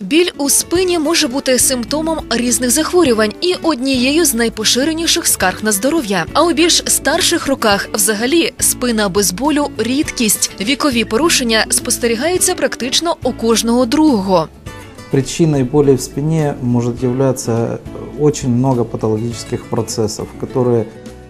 Біль у спині може бути симптомом різних захворювань і однією з найпоширеніших скарг на здоров'я. А у більш старших роках, взагалі, спина без болю рідкість. Вікові порушення спостерігаються практично у кожного другого. Причиной боли в спине может являться очень много патологических процессов, которые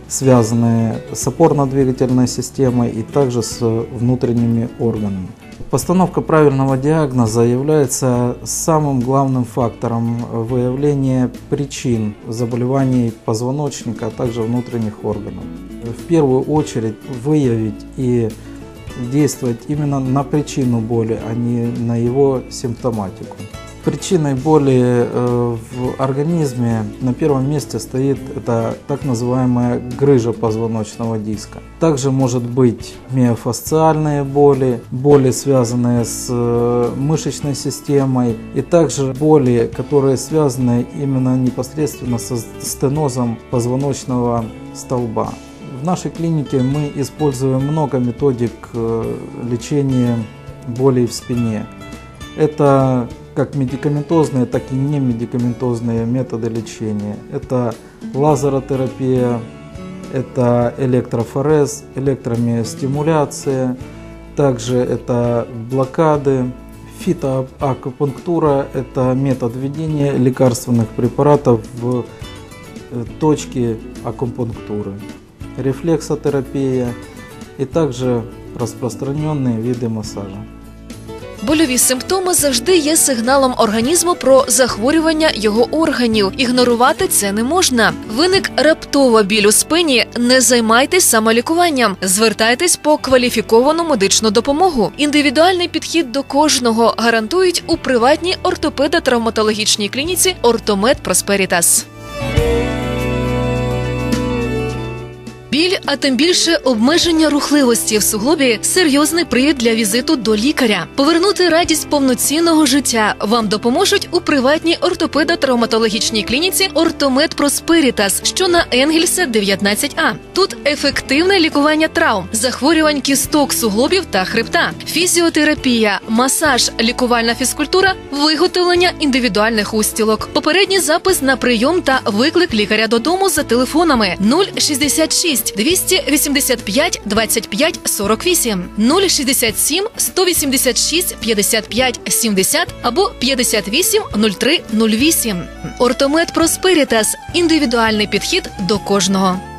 связаны с опорно-двигательной системой и также с внутренними органами. Постановка правильного диагноза является самым главным фактором выявления причин заболеваний позвоночника, а также внутренних органов. В первую очередь выявить и действовать именно на причину боли, а не на его симптоматику. Причиной боли э, в организме на первом месте стоит это так называемая грыжа позвоночного диска. Также может быть миофасциальные боли, боли, связанные с э, мышечной системой, и также боли, которые связаны именно непосредственно со стенозом позвоночного столба. В нашей клинике мы используем много методик э, лечения болей в спине. Это как медикаментозные, так и не медикаментозные методы лечения. Это лазеротерапия, это электрофорез, электромиостимуляция, также это блокады, фитоакупунктура – это метод введения лекарственных препаратов в э, точки акупунктуры, рефлексотерапия и также распространенные виды массажа. Больові симптоми завжди є сигналом організму про захворювання його органів. Ігнорувати це не можна. Виник раптова біль у спині. Не займайтесь самолікуванням. Звертайтесь по кваліфіковану медичну допомогу. Індивідуальний підхід до кожного гарантують у приватній ортопедо-травматологічній клініці Ортомед Просперітас. А тим більше обмеження рухливості в суглобі серйозний привід для візиту до лікаря. Повернути радість повноцінного життя вам допоможуть у приватній ортопедо-травматологічній клініці Ортомед Просперітас, що на Енгельса 19А. Тут ефективне лікування травм, захворювань кісток, суглобів та хребта, фізіотерапія, масаж, лікувальна фізкультура, виготовлення індивідуальних устілок, попередній запис на прийом та виклик лікаря додому за телефонами 066 285 25 48, 067 186 55 70 або 58 03 08. Ортомед Просперітас – індивідуальний підхід до кожного.